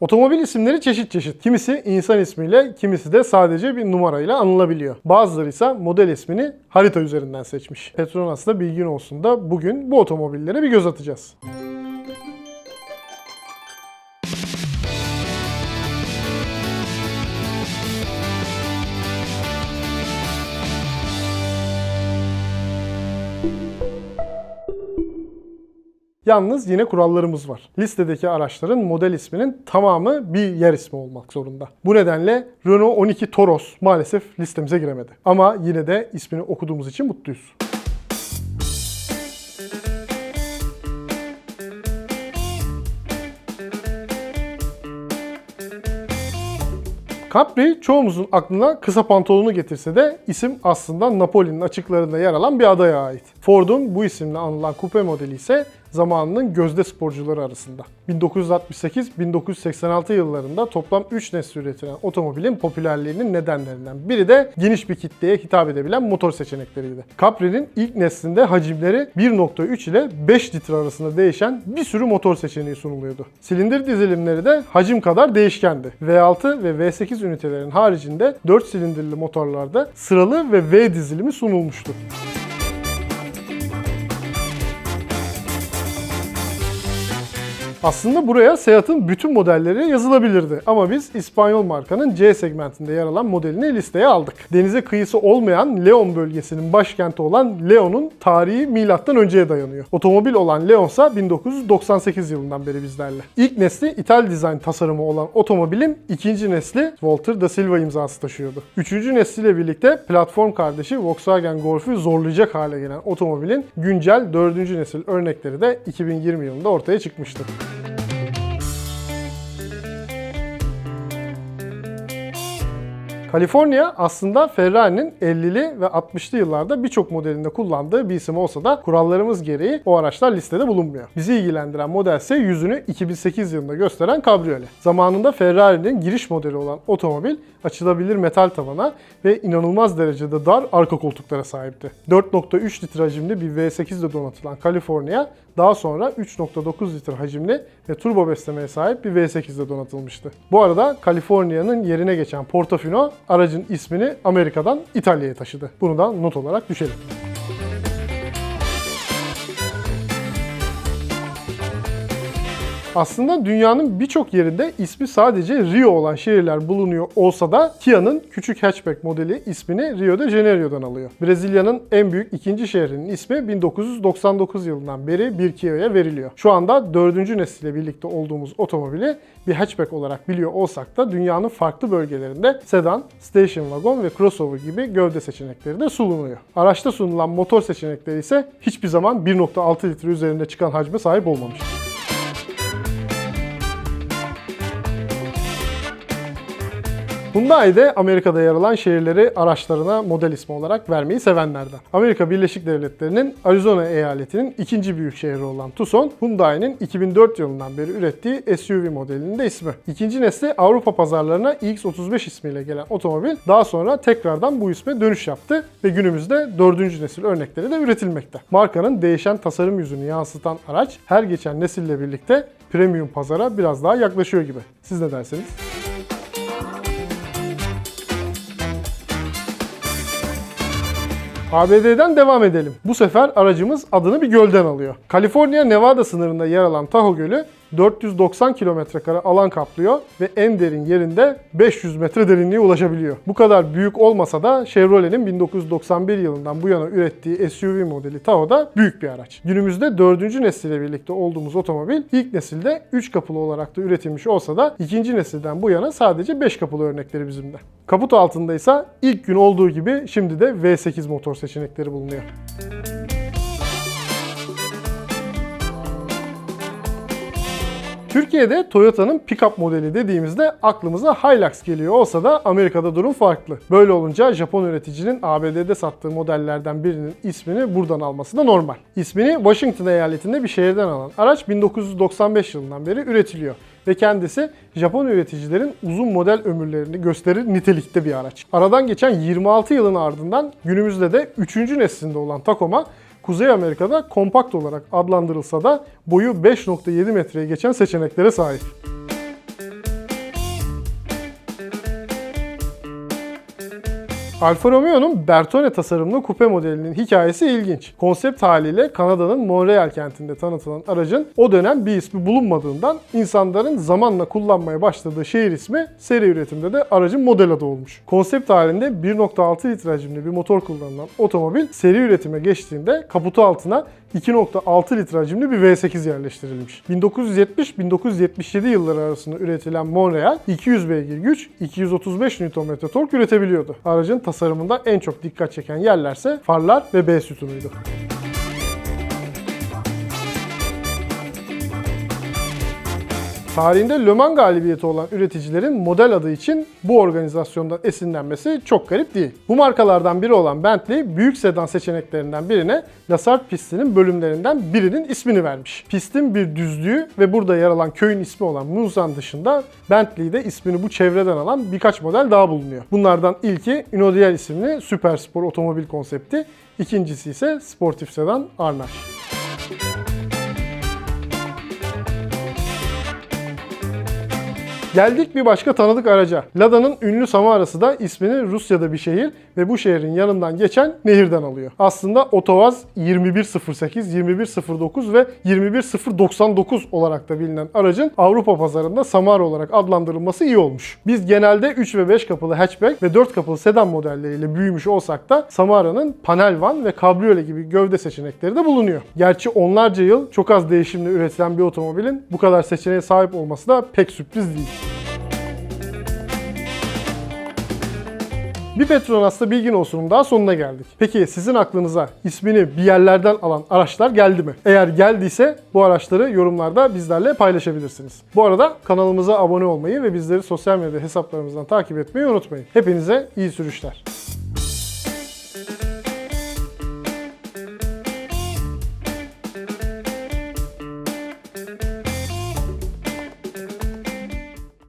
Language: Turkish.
Otomobil isimleri çeşit çeşit. Kimisi insan ismiyle, kimisi de sadece bir numarayla anılabiliyor. Bazıları ise model ismini harita üzerinden seçmiş. Petronas'ta bilgin olsun da bugün bu otomobillere bir göz atacağız. Yalnız yine kurallarımız var. Listedeki araçların model isminin tamamı bir yer ismi olmak zorunda. Bu nedenle Renault 12 Toros maalesef listemize giremedi. Ama yine de ismini okuduğumuz için mutluyuz. Capri çoğumuzun aklına kısa pantolonu getirse de isim aslında Napoli'nin açıklarında yer alan bir adaya ait. Ford'un bu isimle anılan kupe modeli ise zamanının gözde sporcuları arasında. 1968-1986 yıllarında toplam 3 nesli üretilen otomobilin popülerliğinin nedenlerinden biri de geniş bir kitleye hitap edebilen motor seçenekleriydi. Capri'nin ilk neslinde hacimleri 1.3 ile 5 litre arasında değişen bir sürü motor seçeneği sunuluyordu. Silindir dizilimleri de hacim kadar değişkendi. V6 ve V8 ünitelerin haricinde 4 silindirli motorlarda sıralı ve V dizilimi sunulmuştu. Aslında buraya Seat'ın bütün modelleri yazılabilirdi ama biz İspanyol markanın C segmentinde yer alan modelini listeye aldık. Denize kıyısı olmayan Leon bölgesinin başkenti olan Leon'un tarihi milattan önceye dayanıyor. Otomobil olan Leon ise 1998 yılından beri bizlerle. İlk nesli İtal dizayn tasarımı olan otomobilin ikinci nesli Walter da Silva imzası taşıyordu. Üçüncü nesliyle birlikte platform kardeşi Volkswagen Golf'ü zorlayacak hale gelen otomobilin güncel dördüncü nesil örnekleri de 2020 yılında ortaya çıkmıştı. California aslında Ferrari'nin 50'li ve 60'lı yıllarda birçok modelinde kullandığı bir isim olsa da kurallarımız gereği o araçlar listede bulunmuyor. Bizi ilgilendiren model ise yüzünü 2008 yılında gösteren kabriyole. Zamanında Ferrari'nin giriş modeli olan otomobil açılabilir metal tavana ve inanılmaz derecede dar arka koltuklara sahipti. 4.3 litre hacimli bir V8 ile donatılan California daha sonra 3.9 litre hacimli ve turbo beslemeye sahip bir V8 ile donatılmıştı. Bu arada California'nın yerine geçen Portofino aracın ismini Amerika'dan İtalya'ya taşıdı. Bunu da not olarak düşelim. Aslında dünyanın birçok yerinde ismi sadece Rio olan şehirler bulunuyor olsa da Kia'nın küçük hatchback modeli ismini Rio de Janeiro'dan alıyor. Brezilya'nın en büyük ikinci şehrinin ismi 1999 yılından beri bir Kia'ya veriliyor. Şu anda dördüncü nesille birlikte olduğumuz otomobili bir hatchback olarak biliyor olsak da dünyanın farklı bölgelerinde sedan, station wagon ve crossover gibi gövde seçenekleri de sunuluyor. Araçta sunulan motor seçenekleri ise hiçbir zaman 1.6 litre üzerinde çıkan hacme sahip olmamış. Hyundai de Amerika'da yer alan şehirleri araçlarına model ismi olarak vermeyi sevenlerden. Amerika Birleşik Devletleri'nin Arizona eyaletinin ikinci büyük şehri olan Tucson, Hyundai'nin 2004 yılından beri ürettiği SUV modelinin de ismi. İkinci nesli Avrupa pazarlarına X35 ismiyle gelen otomobil daha sonra tekrardan bu isme dönüş yaptı ve günümüzde dördüncü nesil örnekleri de üretilmekte. Markanın değişen tasarım yüzünü yansıtan araç her geçen nesille birlikte premium pazara biraz daha yaklaşıyor gibi. Siz ne dersiniz? ABD'den devam edelim. Bu sefer aracımız adını bir gölden alıyor. Kaliforniya Nevada sınırında yer alan Tahoe Gölü 490 kilometrekare alan kaplıyor ve en derin yerinde 500 metre derinliğe ulaşabiliyor. Bu kadar büyük olmasa da Chevrolet'in 1991 yılından bu yana ürettiği SUV modeli Tahoe'da büyük bir araç. Günümüzde 4. nesille birlikte olduğumuz otomobil ilk nesilde 3 kapılı olarak da üretilmiş olsa da ikinci nesilden bu yana sadece 5 kapılı örnekleri bizimde. Kaput altında ise ilk gün olduğu gibi şimdi de V8 motor seçenekleri bulunuyor. Türkiye'de Toyota'nın pick-up modeli dediğimizde aklımıza Hilux geliyor olsa da Amerika'da durum farklı. Böyle olunca Japon üreticinin ABD'de sattığı modellerden birinin ismini buradan alması da normal. İsmini Washington eyaletinde bir şehirden alan araç 1995 yılından beri üretiliyor ve kendisi Japon üreticilerin uzun model ömürlerini gösterir nitelikte bir araç. Aradan geçen 26 yılın ardından günümüzde de 3. neslinde olan Tacoma Kuzey Amerika'da kompakt olarak adlandırılsa da boyu 5.7 metreye geçen seçeneklere sahip. Alfa Romeo'nun Bertone tasarımlı kupe modelinin hikayesi ilginç. Konsept haliyle Kanada'nın Montreal kentinde tanıtılan aracın o dönem bir ismi bulunmadığından insanların zamanla kullanmaya başladığı şehir ismi seri üretimde de aracın model adı olmuş. Konsept halinde 1.6 litre hacimli bir motor kullanılan otomobil seri üretime geçtiğinde kaputu altına 2.6 litre hacimli bir V8 yerleştirilmiş. 1970-1977 yılları arasında üretilen Montreal 200 beygir güç, 235 Nm tork üretebiliyordu. Aracın tasarımında en çok dikkat çeken yerlerse farlar ve B sütunuydu. Tarihinde Le Mans galibiyeti olan üreticilerin model adı için bu organizasyondan esinlenmesi çok garip değil. Bu markalardan biri olan Bentley, büyük sedan seçeneklerinden birine Lassard pistinin bölümlerinden birinin ismini vermiş. Pistin bir düzlüğü ve burada yer alan köyün ismi olan Mulsanne dışında Bentley'de ismini bu çevreden alan birkaç model daha bulunuyor. Bunlardan ilki Unodial isimli süper spor otomobil konsepti, ikincisi ise sportif sedan Arnage. Geldik bir başka tanıdık araca. Lada'nın ünlü Samara'sı da ismini Rusya'da bir şehir ve bu şehrin yanından geçen nehirden alıyor. Aslında Otovaz 2108, 2109 ve 21099 olarak da bilinen aracın Avrupa pazarında Samara olarak adlandırılması iyi olmuş. Biz genelde 3 ve 5 kapılı hatchback ve 4 kapılı sedan modelleriyle büyümüş olsak da Samara'nın panel van ve kabriyole gibi gövde seçenekleri de bulunuyor. Gerçi onlarca yıl çok az değişimle üretilen bir otomobilin bu kadar seçeneğe sahip olması da pek sürpriz değil. Bir Petronas'ta bilgin olsunun daha sonuna geldik. Peki sizin aklınıza ismini bir yerlerden alan araçlar geldi mi? Eğer geldiyse bu araçları yorumlarda bizlerle paylaşabilirsiniz. Bu arada kanalımıza abone olmayı ve bizleri sosyal medya hesaplarımızdan takip etmeyi unutmayın. Hepinize iyi sürüşler.